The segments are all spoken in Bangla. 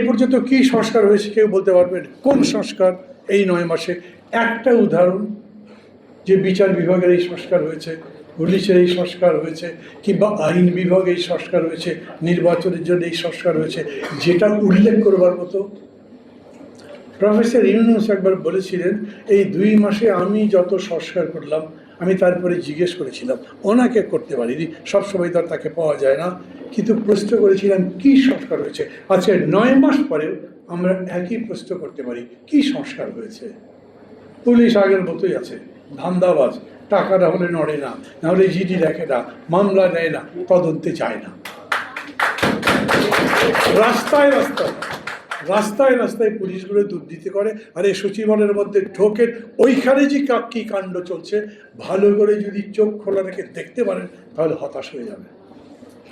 এই পর্যন্ত কি সংস্কার হয়েছে কেউ বলতে পারবেন? কোন সংস্কার এই নয় মাসে? একটা উদাহরণ, যে বিচার বিভাগের এই সংস্কার হয়েছে, পুলিশের এই সংস্কার হয়েছে, কিংবা আইন বিভাগে এই সংস্কার হয়েছে, নির্বাচনের জন্য এই সংস্কার হয়েছে, যেটা উল্লেখ করবার মতো। প্রফেসর ইউনুস একবার বলেছিলেন, এই দুই মাসে আমি যত সংস্কার করলাম আমি তারপরে জিজ্ঞেস করেছিলাম, ওনাকে করতে পারিনি সবসময় তো তাকে পাওয়া যায় না। কিন্তু প্রশ্ন করেছিলাম, কি সংস্কার হয়েছে? আজকে নয় মাস পরেও আমরা একই প্রশ্ন করতে পারি, কি সংস্কার হয়েছে? পুলিশ আগের মতোই আছে, ধান্দাবাজ টাকা না হলে নড়ে না, নাহলে জিডি দেখে না, মামলা নেয় না, তদন্তে যায় না। রাস্তায় রাস্তায়। রাস্তায় রাস্তায় পুলিশগুলো দুর্নীতি করে, আর এই সচিবালয়ের মধ্যে ঢোকেন, ওইখানে যে কা- কাণ্ড চলছে, ভালো করে যদি চোখ খোলা রেখে দেখতে পারেন, তাহলে হতাশ হয়ে যাবে।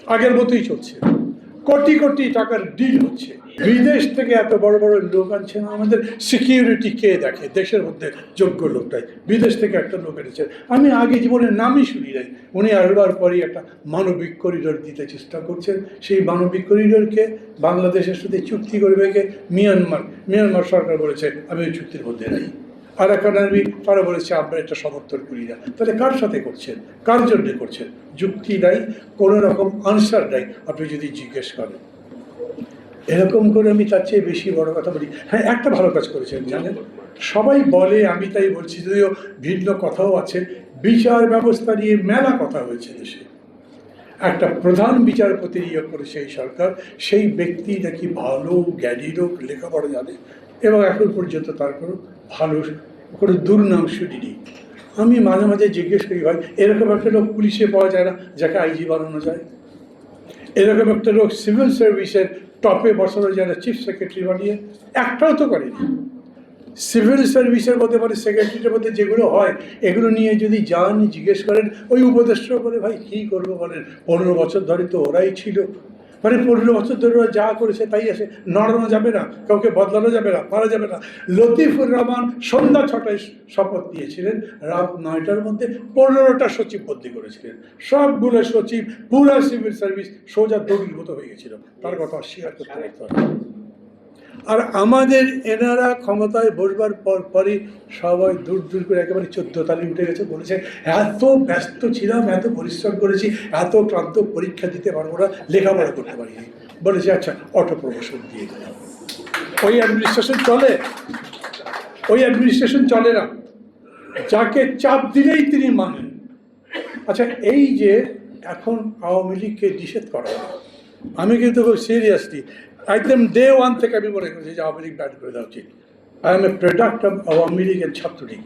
আগের মতোই চলছে। কোটি কোটি টাকার ডিল হচ্ছে। বিদেশ থেকে এত বড় বড় লোক আনছেন আমাদের সিকিউরিটি কে দেখে? দেশের মধ্যে যোগ্য লোকটাই বিদেশ থেকে একটা লোক এনেছেন আমি আগে জীবনে নামই শুনি নাই। উনি আসবার পরই একটা মানবিক করিডোর দিতে চেষ্টা করছেন। সেই মানবিক করিডোরকে বাংলাদেশের সাথে চুক্তি করবে কে? মিয়ানমার। মিয়ানমার সরকার বলেছে, আমি ওই চুক্তির মধ্যে নাই। আর এখন আমি তারা বলেছে, আমরা এটা সমর্থন করি না। তাহলে কার সাথে করছেন? কার জন্য করছেন? যুক্তি নাই, কোনো রকম আনসার নাই। আপনি যদি জিজ্ঞেস করেন। এরকম করে আমি তার চেয়ে বেশি বড় কথা বলি। হ্যাঁ একটা ভালো কাজ করেছেন, জানেন? সবাই বলে, আমি তাই বলছি, যদিও ভিন্ন কথাও আছে, বিচার ব্যবস্থা নিয়ে মেলা কথা হয়েছে দেশে। একটা প্রধান বিচারপতি নিয়োগ করেছে এই সরকার, সেই ব্যক্তি নাকি ভালো, জ্ঞানী লোক, লেখাপড়া জানে। এবং এখন পর্যন্ত তার কোনো ভালো কোনো দুর্নাম শুনিনি আমি মাঝে মাঝে জিজ্ঞেস করি, ভাই, এরকম একটা লোক পুলিশে পাওয়া যায় না, যাকে আইজি বানানো যায়? এরকম একটা লোক সিভিল সার্ভিসের টপে বসানো যায় না, চিফ সেক্রেটারি বানিয়ে। একটাও তো করেনি। সিভিল সার্ভিসের মধ্যে মানে সেক্রেটারির মধ্যে যেগুলো হয়, এগুলো নিয়ে যদি যান, জিজ্ঞেস করেন, ওই উপদেষ্টা বলে, ভাই, কী করব বলেন? পনেরো বছর ধরে তো ওরাই ছিল। মানে পনেরো বছর ধরে যা করেছে তাই আছে। নড়ানো যাবে না, কাউকে বদলানো যাবে না পারা যাবে না। লতিফুর রহমান সন্ধ্যা ছটায় শপথ দিয়েছিলেন রাত নয়টার মধ্যে পনেরোটা সচিব বদলি করেছিলেন। সবগুলো সচিব পুরা সিভিল সার্ভিস সোজা দড়ির হয়ে গেছিল। তার কথা অস্বীকার করতে। আর আমাদের এনারা ক্ষমতায় বসবার পর পরই সবাই দূর দূর করে একেবারে চোদ্দ তালি উঠে গেছে, বলেছে, এত ব্যস্ত ছিলাম, এত পরিশ্রম করেছি, এত ক্লান্ত পরীক্ষা দিতে পারব না, লেখাপড়া করতে পারিনি। বলেছে আচ্ছা অটো প্রমোশন দিয়ে দিলাম। ওই অ্যাডমিনিস্ট্রেশন চলে। ওই অ্যাডমিনিস্ট্রেশন চলে না। যাকে চাপ দিলেই তিনি মানেন। আচ্ছা এই যে এখন আওয়ামী লীগকে নিষেধ করা, আমি কিন্তু খুব সিরিয়াসলি একদম ডে ওয়ান থেকে আমি মনে করেছি যে আওয়ামী লীগ ব্যাট করে দেওয়া উচিত। I am a product of Awami লীগের ছাত্রলীগ।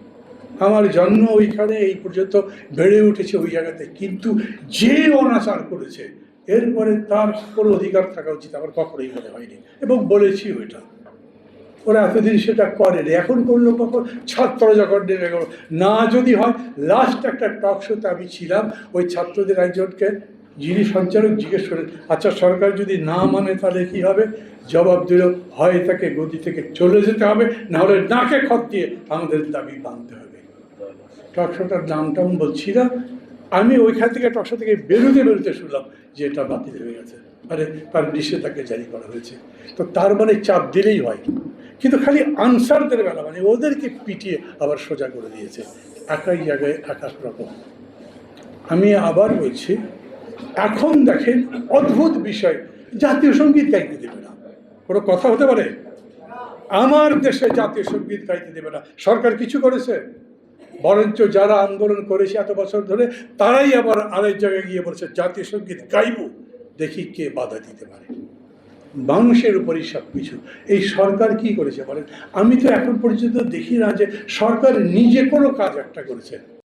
আমার জন্ম ওইখানে, এই পর্যন্ত বেড়ে উঠেছে ওই জায়গাতে। কিন্তু যে অনাচার করেছে, এরপরে তার কোনো অধিকার থাকা উচিত আমার কখনোই মনে হয়নি। এবং বলেছি ওইটা ওরা এতদিন সেটা করেনি। এখন করল কখন? ছাত্র যখন নেমে গেল। না যদি হয় লাস্ট একটা টক শোতে আমি ছিলাম, ওই ছাত্রদের একজনকে যিনি সঞ্চালক জিজ্ঞেস করেন আচ্ছা সরকার যদি না মানে তাহলে কী হবে? জবাব দিল, হয় তাকে গদি থেকে চলে যেতে হবে, নাহলে নাকে খত দিয়ে আমাদের দাবি মানতে হবে। টকশোটার নামটা আমি বলছি না। আমি ওইখান থেকে টকশো থেকে বেরোতে বেরোতে শুনলাম যে এটা বাতিল হয়ে গেছে। মানে তার নিষেধাজ্ঞা জারি করা হয়েছে। তো তার মানে চাপ দিলেই হয়। কিন্তু খালি আনসারদের বেলা মানে ওদেরকে পিটিয়ে আবার সোজা করে দিয়েছে। একাই জায়গায় এক এক রকম। আমি আবার বলছি এখন দেখেন অদ্ভুত বিষয়। জাতীয় সংগীত গাইতে দেবে না। কোনো কথা হতে পারে? আমার দেশে জাতীয় সংগীত গাইতে দেবে না। সরকার কিছু করেছে? বরঞ্চ যারা আন্দোলন করেছে এত বছর ধরে, তারাই আবার আরেক জায়গায় গিয়ে বলছে, জাতীয় সংগীত গাইব, দেখি কে বাধা দিতে পারে। মানুষের উপরই সব কিছু এই সরকার কি করেছে বলেন? আমি তো এখন পর্যন্ত দেখি না যে সরকার নিজে কোনো কাজ একটা করেছে।